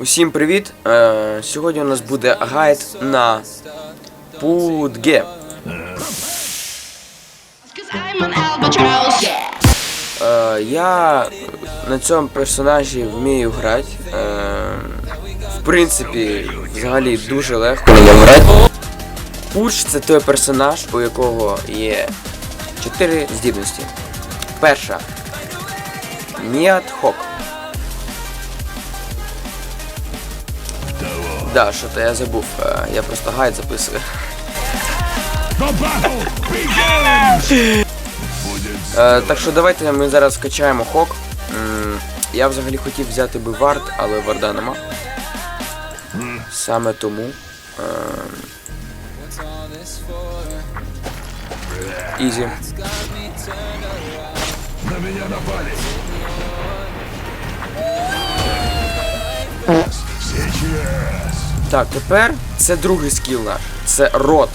Усім привіт! Е, сьогодні у нас буде гайд на albatross. Е, я на цьому персонажі вмію грати. Е, в принципі, взагалі дуже легко грати. Пуч це той персонаж, у якого є чотири здібності. Перша. Ніат Хок. Да, що то я забув. Е, я просто гайд записую. Е, так що давайте ми зараз скачаємо хок. Я взагалі хотів взяти би вард, але варда нема. Саме тому. е, Ізі. Так, тепер це другий скіл наш. Це рот.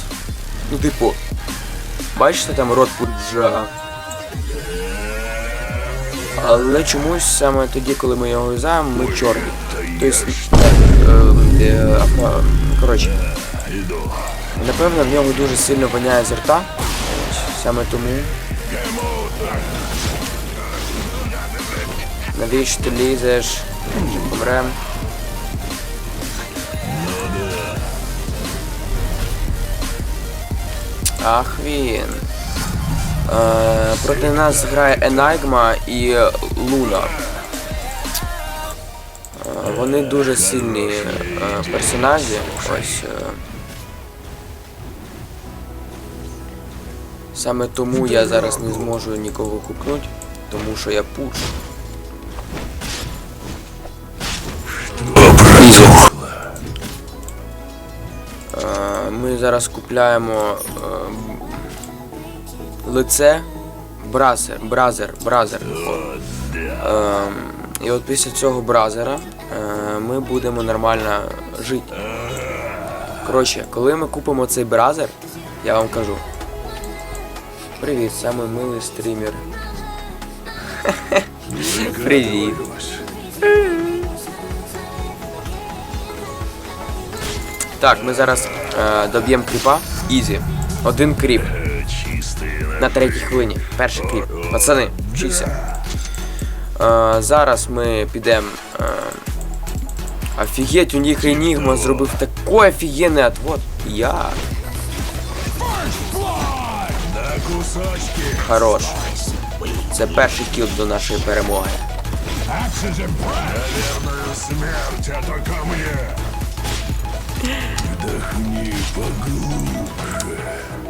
Ну, типу. Бачите там рот пуджа. Але чомусь саме тоді, коли ми його юзаємо, ми чорні. Тобто, е, е, коротше. Напевно, в нього дуже сильно воняє з рта. Саме тому. Навіщо ти лізеш? Помрем. Ах він. Е, проти нас грає Енайгма і Луна. Е, вони дуже сильні е, персонажі. Ось. Е. Саме тому я зараз не зможу нікого купнути, тому що я пуч. Зараз купляємо е, лице бразер, бразер, бразер. Ем, і от після цього бразера е, ми будемо нормально жити. Коротше, коли ми купимо цей бразер, я вам кажу. Привіт, самий милий стрімер. Привіт. Так, ми зараз е, доб'ємо кріпа. Ізі. Один кріп. На третій хвилині. Перший кліп. Пацани, вчіться. Е, зараз ми підемо. Е, офігеть, у них Енігма зробив такий офігенний отвод. Я. Хорош. Це перший кіл до нашої перемоги. Наверное.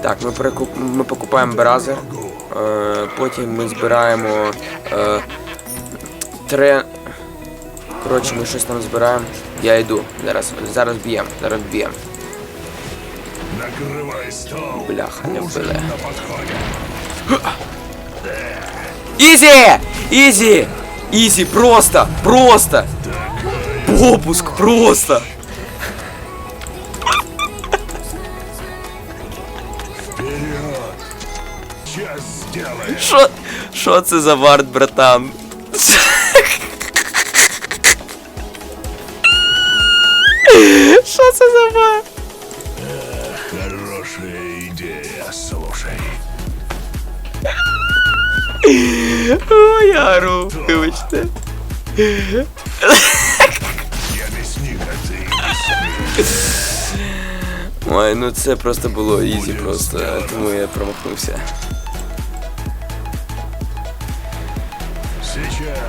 Так, ми, перекуп... ми покупаємо бразер. Е, потім ми збираємо е, тре. Коротше, ми щось там збираємо. Я йду. Зараз, зараз б'ємо, зараз б'ємо. Бляха, не вбили. Ізі! Ізі! Ізі, просто! Просто! Попуск, просто! Що? Що це за вард, братан? Що це за вард? Хорошая идея, слушай. Ой, я ору, вибачте. Ой, ну це просто було ізі просто, тому я промахнувся.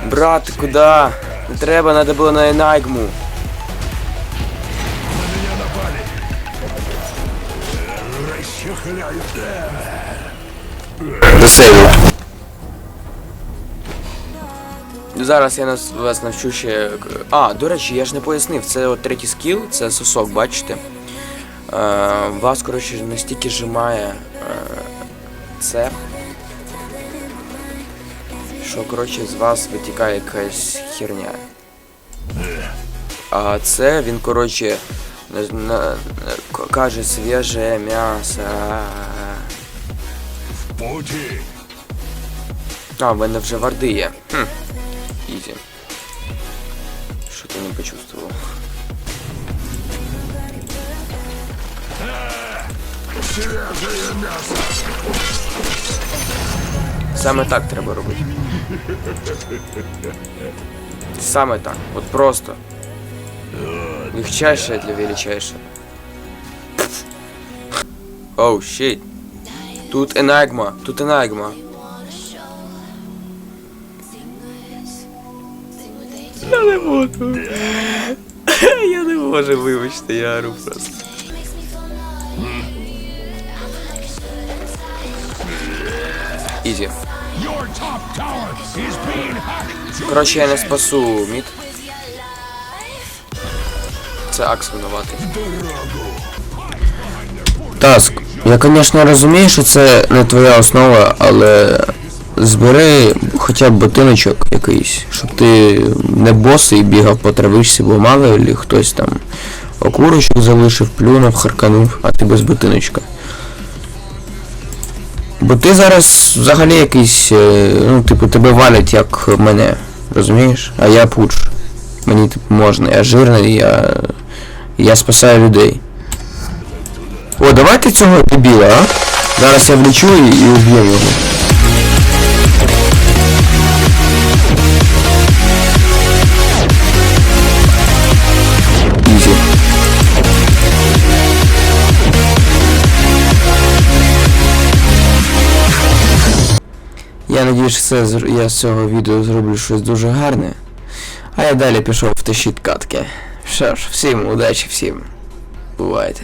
Брат, куди? Не треба, треба було на меня напали. Зараз я нас вас навчу ще. А, до речі, я ж не пояснив, це от третій скіл, це сосок, бачите? Е, вас, коротше, настільки зжимає е, це що коротше з вас витікає якась херня. А це він коротше каже свіже м'ясо. В поті. А, в мене вже варди є. Хм. Ізі. Що ти не почувствував? Е, свіже м'ясо. Саме так треба робити. Саме так. От просто. Легчайше для величайше. Оу, щит. Тут енагма, тут енагма. Я не можу. Я не можу, вибачте, я ору просто. Ізі. Коротше, я не спасу мід. Це Акс винуватий. Таск. Я, звісно, розумію, що це не твоя основа, але збери хоча б ботиночок якийсь, щоб ти не босий бігав по травичці, бо мало хтось там окурочок залишив, плюнув, харканув, а ти без ботиночка. Бо ти зараз взагалі якийсь, е, ну, типу, тебе валять як мене, розумієш? А я пуч. Мені типу можна, я жирний, я. Я спасаю людей. О, давайте цього дебіла, а? Зараз я влечу і, і уб'ю його. Я надіюсь, що я з цього відео зроблю щось дуже гарне. А я далі пішов в тащить катки. Що ж, всім удачі, всім. Бувайте.